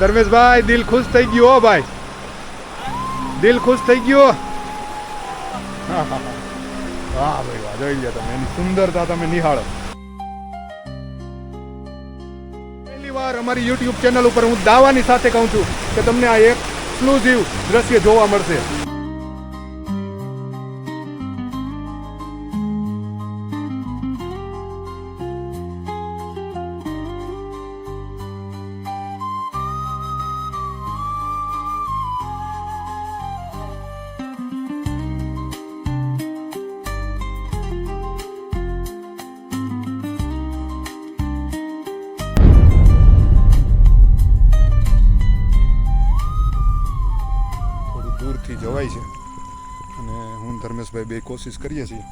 ધર્મેશભાઈ, દિલ ખુશ થઈ ગયું હો ભાઈ. દિલ ખુશ થઈ ગયું. વાહ ભાઈ, વાહ, જોઈ લો તમે, એની સુંદરતા તમે નિહાળો. પહેલી વાર અમારી યુટ્યુબ ચેનલ ઉપર હું દાવાની સાથે કહું છું કે તમને આ એક એક્સક્લુઝિવ દ્રશ્ય જોવા મળશે. દૂરથી જવાય છે. અને હું ધર્મેશભાઈ બે કોશિશ કરીએ છીએ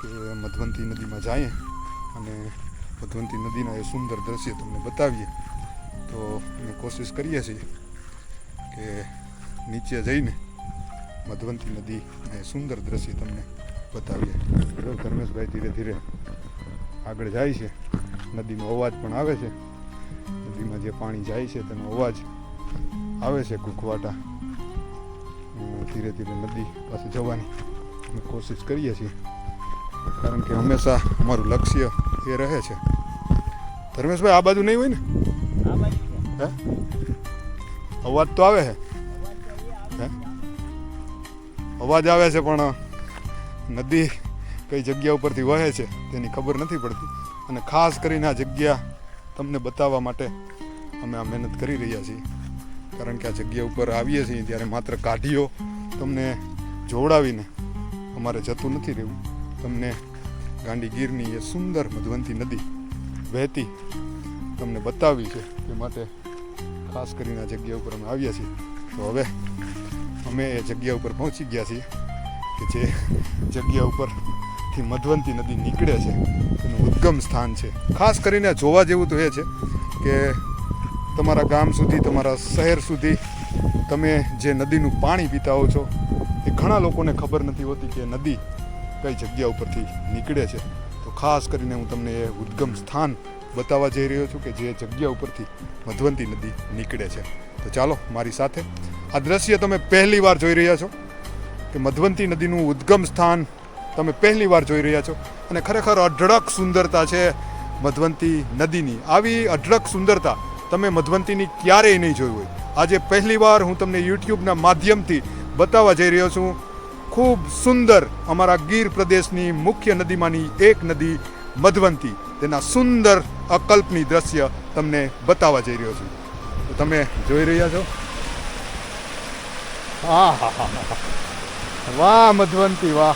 કે મધવંતી નદીમાં જઈએ અને મધવંતી નદીના એ સુંદર દ્રશ્ય તમને બતાવીએ. તો અમે કોશિશ કરીએ છીએ કે નીચે જઈને મધવંતી નદી એ સુંદર દ્રશ્ય તમને બતાવીએ. ધર્મેશભાઈ ધીરે ધીરે આગળ જાય છે નદીનો અવાજ પણ આવે છે. નદીમાં જે પાણી જાય છે, તેનો અવાજ આવે છે કુકવાટા ધીરે ધીરે નદી પાસે જવાની અમે કોશિશ કરીએ છીએ. કારણ કે હંમેશા અમારું લક્ષ્ય એ રહે છે. ધર્મેશભાઈ, આ બાજુ નહીં હોય ને? હે? અવાજ તો આવે છે હે? અવાજ આવે છે, પણ નદી કઈ જગ્યા ઉપરથી વહે છે તેની ખબર નથી પડતી. અને ખાસ કરીને આ જગ્યા તમને બતાવવા માટે અમે આ મહેનત કરી રહ્યા છીએ. કારણ કે આ જગ્યા ઉપર આવીએ છીએ, ત્યારે માત્ર કાઢીઓ તમને જોવડાવીને અમારે જતું નથી રહેવું તમને ગાંડી ગીરની એ સુંદર મધવંતી નદી વહેતી તમને બતાવી છે, એ માટે ખાસ કરીને આ જગ્યા ઉપર અમે આવ્યા છીએ. તો હવે અમે એ જગ્યા ઉપર પહોંચી ગયા છીએ કે જે જગ્યા ઉપરથી મધવંતી નદી નીકળે છે, એનું ઉદ્ગમ સ્થાન છે. ખાસ કરીને જોવા જેવું તો એ છે કે તમારા ગામ સુધી, તમારા શહેર સુધી તમે જે નદીનું પાણી પીતા હો છો, એ ઘણા લોકોને ખબર નથી હોતી કે નદી કઈ જગ્યા ઉપરથી નીકળે છે. તો ખાસ કરીને હું તમને એ ઉદ્ગમ સ્થાન બતાવવા જઈ રહ્યો છું કે જે જગ્યા ઉપરથી મધવંતી નદી નીકળે છે. તો ચાલો, મારી સાથે આ દ્રશ્ય તમે પહેલી વાર જોઈ રહ્યા છો કે મધવંતી નદીનું ઉદ્ગમ સ્થાન તમે પહેલી વાર જોઈ રહ્યા છો અને ખરેખર અઢળક સુંદરતા છે મધવંતી નદીની. આવી અઢળક સુંદરતા તમે મધવંતીની ક્યારેય નહીં જોઈ હોય. આજે પહેલી વાર હું તમને યુટ્યુબના માધ્યમથી બતાવવા જઈ રહ્યો છું. ખૂબ સુંદર અમારા ગીર પ્રદેશની મુખ્ય નદીમાંની એક નદી મધવંતી. તેના સુંદર અકલ્પની દ્રશ્ય તમને બતાવવા જઈ રહ્યો છું. તો તમે જોઈ રહ્યા છો? હા હા હા. વાહ, મધવંતી, વાહ.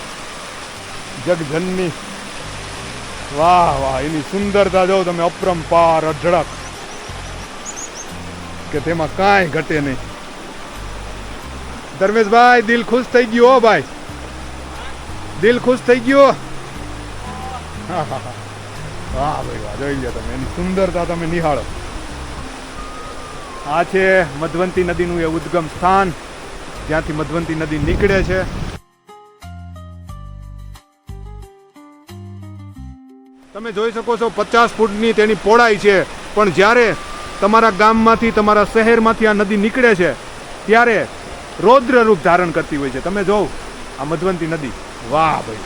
જગજનની. વાહ વાહ, એની સુંદરતા જો તમે અપરંપાર અઢળક કે તેમાં કાંઈ ઘટે નહીં. ધર્મેશભાઈ દિલ ખુશ થઈ ગયું હો ભાઈ. દિલ ખુશ થઈ ગયું. હા હા ભાઈ, વાહ, જોઈ લો તમે, એની સુંદરતા તમે નિહાળો. આ છે મધવંતી નદીનું એ ઉદ્ગમ સ્થાન, જ્યાંથી મધવંતી નદી નીકળે છે. તમે જોઈ શકો છો, પચાસ ફૂટની તેની પહોળાઈ છે, પણ જ્યારે તમારા ગામમાંથી, તમારા શહેરમાંથી આ નદી નીકળે છે, ત્યારે રૌદ્ર રૂપ ધારણ કરતી હોય છે. તમે જોવ, આ મધવંતી નદી. વાહ ભાઈ.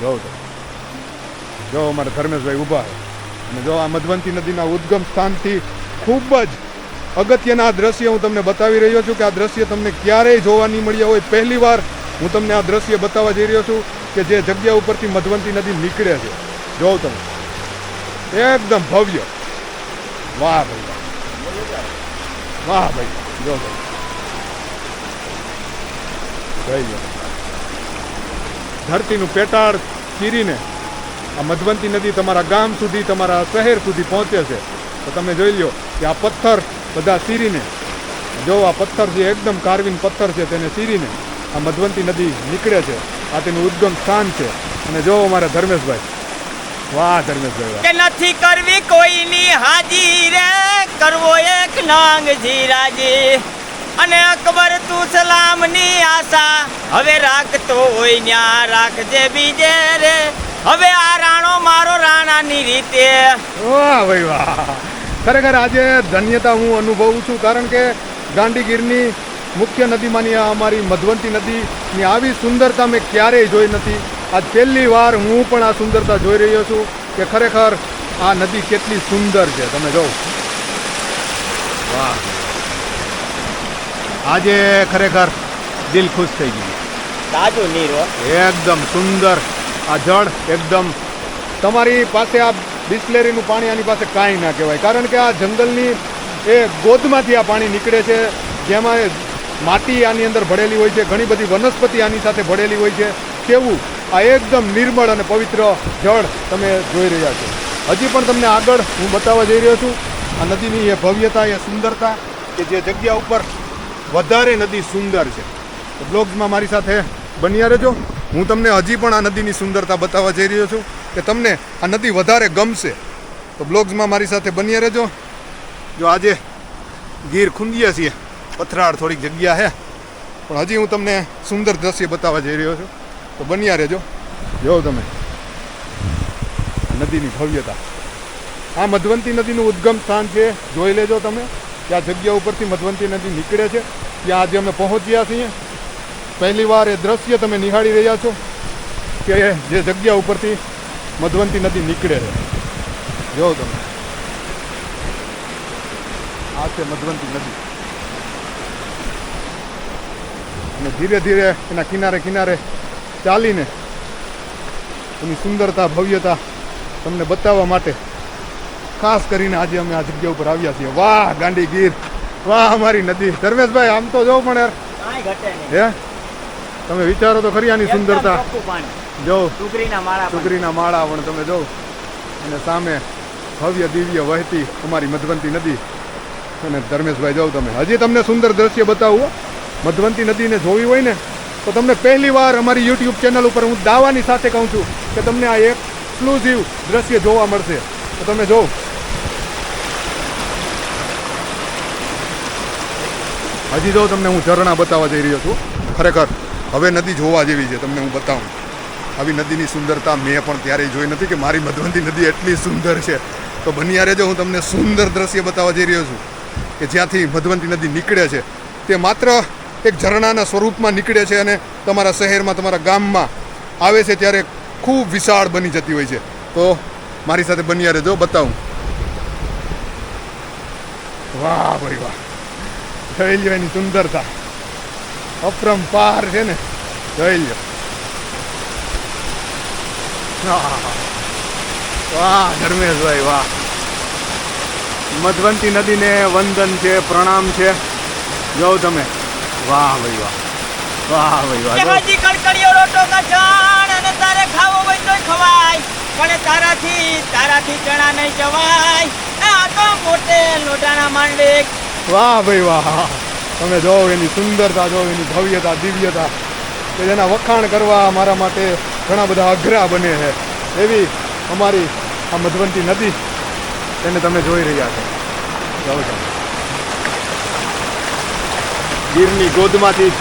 જોવ તો. જો અમારા ધર્મેશભાઈ ઊભા અને જો આ મધવંતી નદીના ઉદ્ગમ સ્થાનથી ખૂબ જ અગત્યના દ્રશ્ય હું તમને બતાવી રહ્યો છું કે આ દ્રશ્ય તમને ક્યારેય જોવા નહીં મળ્યા હોય. પહેલી વાર હું તમને આ દ્રશ્ય બતાવવા જઈ રહ્યો છું કે જે જગ્યા ઉપરથી મધવંતી નદી નીકળે છે. જોવ તમે. એકદમ ભવ્ય. વાહ ભાઈ વાહ. ભાઈ જો ભાઈ. લો. ધરતીનું પેટાળ ચીરીને આ મધવંતી નદી તમારા ગામ સુધી, તમારા શહેર સુધી પહોંચે છે. તો તમે જોઈ લો કે આ પથ્થર બધા સીરીને જો આ પથ્થર જે એકદમ કાર્વિન પથ્થર છે તેને સીરીને આ મધવંતી નદી નીકળે છે. આ તેનું ઉદ્ગમ સ્થાન છે. અને જો અમારા ધર્મેશભાઈ વાહ ધર્મેશભાઈ કે નથી કરવી કોઈની હાજી રે કરવો એક નાંગ જીરાજી અને અકબર તું સલામની આશા હવે રાખતો હોય ન્યા રાખજે બીજે રે. હવે આ રાણો મારો રાણાની રીતે. વાહ ભાઈ વાહ. ખરેખર આજે ધન્યતા હું અનુભવું છું કારણ કે ગાંડીગીરની મુખ્ય નદીમાંની આ અમારી મધવંતી નદીની આવી સુંદરતા મેં ક્યારેય જોઈ નથી. આજ પહેલી વાર હું પણ આ સુંદરતા જોઈ રહ્યો છું કે ખરેખર આ નદી કેટલી સુંદર છે. તમે જો વાહ. આજે ખરેખર દિલ ખુશ થઈ ગયું. તાજું નીર એકદમ સુંદર. આ જળ એકદમ તમારી પાસે આ બિસ્લેરીનું પાણી આની પાસે કાંઈ ના કહેવાય. કારણ કે આ જંગલની એ ગોદમાંથી આ પાણી નીકળે છે જેમાં માટી આની અંદર ભળેલી હોય છે ઘણી બધી વનસ્પતિ આની સાથે ભળેલી હોય છે. કેવું? આ એકદમ નિર્મળ અને પવિત્ર જળ તમે જોઈ રહ્યા છો. હજી પણ તમને આગળ હું બતાવવા જઈ રહ્યો છું, આ નદીની એ ભવ્યતા, એ સુંદરતા કે જે જગ્યા ઉપર વધારે નદી સુંદર છે. તો બ્લોગ્સમાં મારી સાથે બન્યા રહેજો. હું તમને હજી પણ આ નદીની સુંદરતા બતાવવા જઈ રહ્યો છું કે તમને આ નદી વધારે ગમશે. તો બ્લોગ્સમાં મારી સાથે બન્યા રહેજો. જો આજે ગીર ખૂંદીએ છીએ, પથરાળ થોડીક જગ્યા છે પણ હજી હું તમને સુંદર દ્રશ્ય બતાવવા જઈ રહ્યો છું. તો બન્યા રહેજો. જો તમે. નદીની ભવ્યતા. આ મધવંતી નદીનું ઉદ્ગમ સ્થાન છે, જોઈ લેજો તમે. કે જગ્યા ઉપરથી મધવંતી નદી નીકળે છે. ત્યાં આજે અમે પહોંચ્યા છીએ. પહેલી વાર એ દ્રશ્ય તમે નિહાળી રહ્યા છો કે જે જગ્યા ઉપરથી મધવંતી નદી નીકળે છે. જોવો તમે. આ છે મધવંતી નદી. અને ધીરે ધીરે એના કિનારે કિનારે ચાલીને એની સુંદરતા ભવ્યતા તમને બતાવવા માટે ખાસ કરીને આજે અમે આ જગ્યા ઉપર આવ્યા છીએ. વાહ ગાંડી ગીર. વાહ અમારી નદી. ધર્મેશભાઈ આમ તો જો પણ યાર. હે? તમે વિચારો તો ખરી આની સુંદરતા. જો ટુકરીના માળા પણ. માળા પણ તમે જો અને સામે ભવ્ય દિવ્ય વહેતી અમારી મધવંતી નદી. અને ધર્મેશભાઈ જાઓ તમે. હજી તમને સુંદર દ્રશ્ય બતાવું મધવંતી નદીને જોવી હોય ને તો તમને પહેલી વાર અમારી યુટ્યુબ ચેનલ ઉપર હું દાવાની સાથે કહું છું કે તમને આ એક્સક્લુઝિવ દ્રશ્ય જોવા મળશે. તો તમે જોવો. હજી જો તમને હું ઝરણા બતાવવા જઈ રહ્યો છું. ખરેખર હવે નદી જોવા જેવી છે, તમને હું બતાવું. આવી નદીની સુંદરતા મેં પણ ત્યારે જોઈ નથી કે મારી મધવંતી નદી એટલી સુંદર છે. તો બનિયારે જો હું તમને સુંદર દ્રશ્ય બતાવવા જઈ રહ્યો છું કે જ્યાંથી મધવંતી નદી નીકળે છે. તે માત્ર એક ઝરણાના સ્વરૂપમાં નીકળે છે અને તમારા શહેરમાં, તમારા ગામમાં આવે છે ત્યારે ખૂબ વિશાળ બની જતી હોય છે. તો મારી સાથે બન્યા રહેજો, બતાવું. વાહ ભાઈ વાહ. એની સુંદરતા. અપરંપાર છે ને. આહા. વાહ. ધર્મેશભાઈ, વાહ. મધવંતી નદીને વંદન છે, પ્રણામ છે. જો તમે. વાહ ભાઈ વાહ. વાહ ભાઈ વાહ. હજી કડકડીયો રોટો કઠણ અને તારે ખાવો હોય તો ખવાય. પણ તારાથી તારાથી ચણા નહીં જવાય આ તો મોટે લોટાના માંડેક વાહ ભાઈ વાહ. તમે જો એની સુંદરતા જો એની ભવ્યતા દિવ્યતા કે જેના વખાણ કરવા મારા માટે ઘણા બધા અઘરા બને છે. એવી અમારી આ મધવંતી નદી એને તમે જોઈ રહ્યા છો. જાઓ તમે ગીરની ગોદમાંથી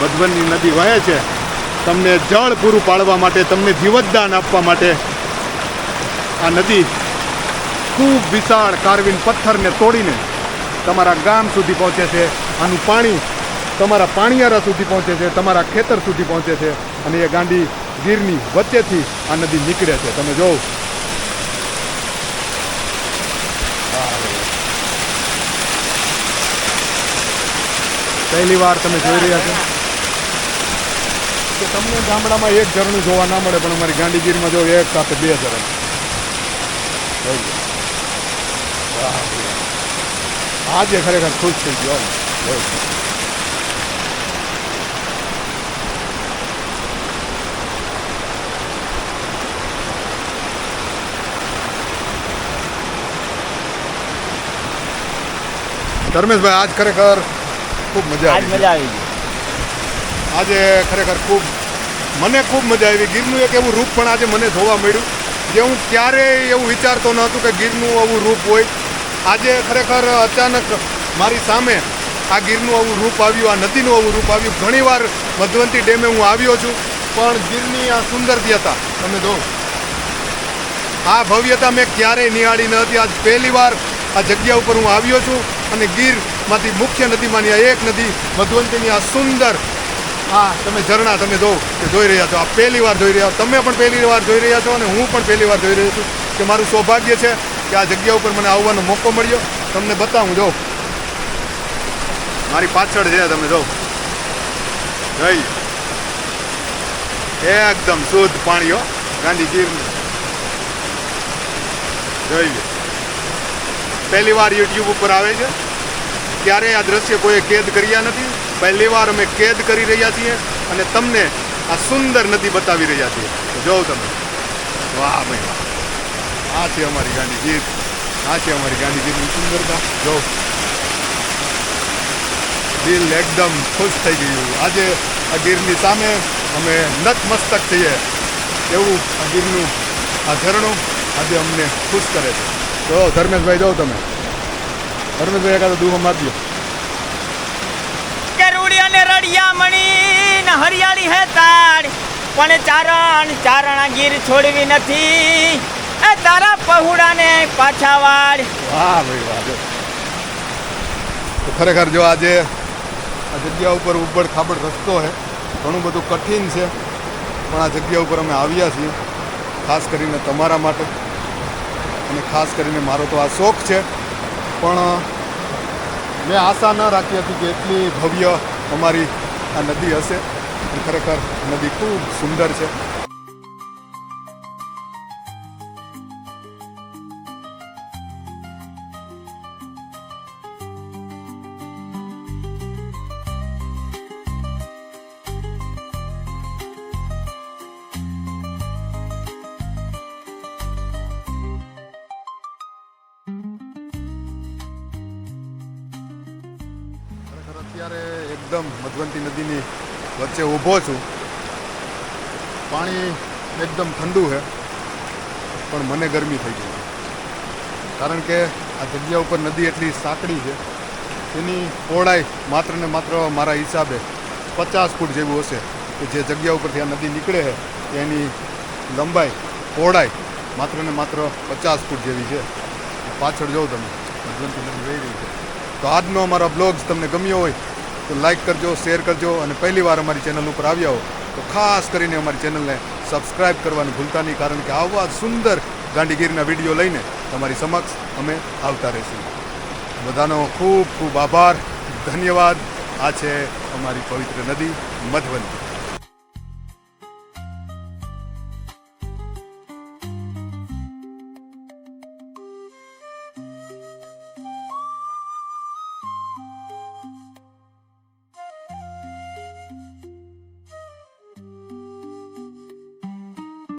મધવનની નદી વહે છે. તમને જળ પૂરું પાડવા માટે, તમને જીવતદાન આપવા માટે આ નદી ખૂબ વિશાળ કાર્વિન પથ્થરને તોડીને તમારા ગામ સુધી પહોંચે છે. આનું પાણી તમારા પાણીયારા સુધી પહોંચે છે, તમારા ખેતર સુધી પહોંચે છે અને એ ગાંડી ગીરની વચ્ચેથી આ નદી નીકળે છે. તમે જોવો. પહેલી વાર તમે જોઈ રહ્યા છો કે તમને ગામડામાં એક ઝરણું જોવા ના મળે, પણ અમારી ગાંધીગીરીમાં જો એક સાથે બે ઝરણ. આજે ખરેખર ખુશ થઈ ગયો. ધર્મેશભાઈ, આજ ખરેખર ખૂબ મજા આવી મજા આવી ગઈ. આજે ખરેખર ખૂબ મને ખૂબ મજા આવી. ગીરનું એક એવું રૂપ પણ આજે મને જોવા મળ્યું જે હું ક્યારેય એવું વિચારતો ન હતું કે ગીરનું આવું રૂપ હોય. આજે ખરેખર અચાનક મારી સામે આ ગીરનું આવું રૂપ આવ્યું આ નદીનું આવું રૂપ આવ્યું. ઘણીવાર મધવંતી ડેમે હું આવ્યો છું પણ ગીરની આ સુંદરતા તમે જો આ ભવ્યતા મેં ક્યારેય નિહાળી ન હતી. આજ પહેલી વાર આ જગ્યા ઉપર હું આવ્યો છું અને ગીરમાંથી મુખ્ય નદીમાંની આ એક નદી મધુવંતીની આ સુંદર, આ તમે ઝરણા તમે જો કે જોઈ રહ્યા છો. આ પહેલી વાર જોઈ રહ્યા તમે પણ પહેલી વાર જોઈ રહ્યા છો અને હું પણ પહેલી વાર જોઈ રહ્યો છું કે મારું સૌભાગ્ય છે કે આ જગ્યા ઉપર મને આવવાનો મોકો મળ્યો. તમને બતાવું જો મારી પાછળ છે, તમે જો જોઈ એકદમ શુદ્ધ પાણી, હો. ગાંધી ગીરનું જોઈ પહેલી વાર યુટ્યુબ ઉપર આવે છે. ક્યારેય આ દ્રશ્ય કોઈએ કેદ કર્યા નથી? પહેલી વાર અમે કેદ કરી રહ્યા છીએ અને તમને આ સુંદર નદી બતાવી રહ્યા છીએ. જોઉં તમે. વાહ, ભાઈ, વાહ. આ છે અમારી ગાંધીજી આ છે અમારી ગાંધીજીની સુંદરતા. જો દિલ એકદમ ખુશ થઈ ગયું. આજે આ ગીરની સામે અમે નતમસ્તક થઈએ. એવું આ ગીરનું આ ઝરણું આજે અમને ખુશ કરે છે. તો ધર્મેશભાઈ, જાઓ તમે. ધર્મેશભાઈ એકાદો દુહો મારજો કે રૂડી અને રડિયા મણી ને હરિયાળી હે તાડ પણ ચારણ ચારણ ગીર છોડવી નથી. એ તારા પહુડાને પાછા વાળ. વાહ ભાઈ વાહ તો ખરેખર જો આજે આ જગ્યા ઉપર ઉબડ ખાબડ રસ્તો છે ઘણું બધું કઠિન છે પણ આ જગ્યા ઉપર અમે આવ્યા છીએ ખાસ કરીને તમારા માટે. અને ખાસ કરીને મારો તો આ શોખ છે પણ મેં આશા ન રાખી હતી કે એટલી ભવ્ય અમારી આ નદી હશે. ખરેખર નદી ખૂબ સુંદર છે. અત્યારે એકદમ મધવંતી નદીની વચ્ચે ઊભો છું. પાણી એકદમ ઠંડુ છે, પણ મને ગરમી થઈ ગઈ. કારણ કે આ જગ્યા ઉપર નદી એટલી સાંકડી છે એની પહોળાઈ માત્ર ને માત્ર મારા હિસાબે પચાસ ફૂટ જેવું હશે કે જે જગ્યા ઉપરથી આ નદી નીકળે છે, તેની લંબાઈ, પહોળાઈ માત્ર ને માત્ર પચાસ ફૂટ જેવી છે. પાછળ જોઉં તમે, મધવંતી નદી વહી રહી છે. તો આજનો અમારો બ્લોગ્સ તમને ગમ્યો હોય તો લાઈક કરજો શેર કરજો અને પહેલી વાર અમારી ચેનલ ઉપર આવ્યા હો તો ખાસ કરીને અમારી ચેનલને સબસ્ક્રાઇબ કરવાનું ભૂલતા નહીં કારણ કે આવા સુંદર ગાંધીગીરીના વીડિયો લઈને તમારી સમક્ષ અમે આવતા રહીશું. બધાનો ખૂબ ખૂબ આભાર. ધન્યવાદ. આ છે અમારી પવિત્ર નદી મધવંતી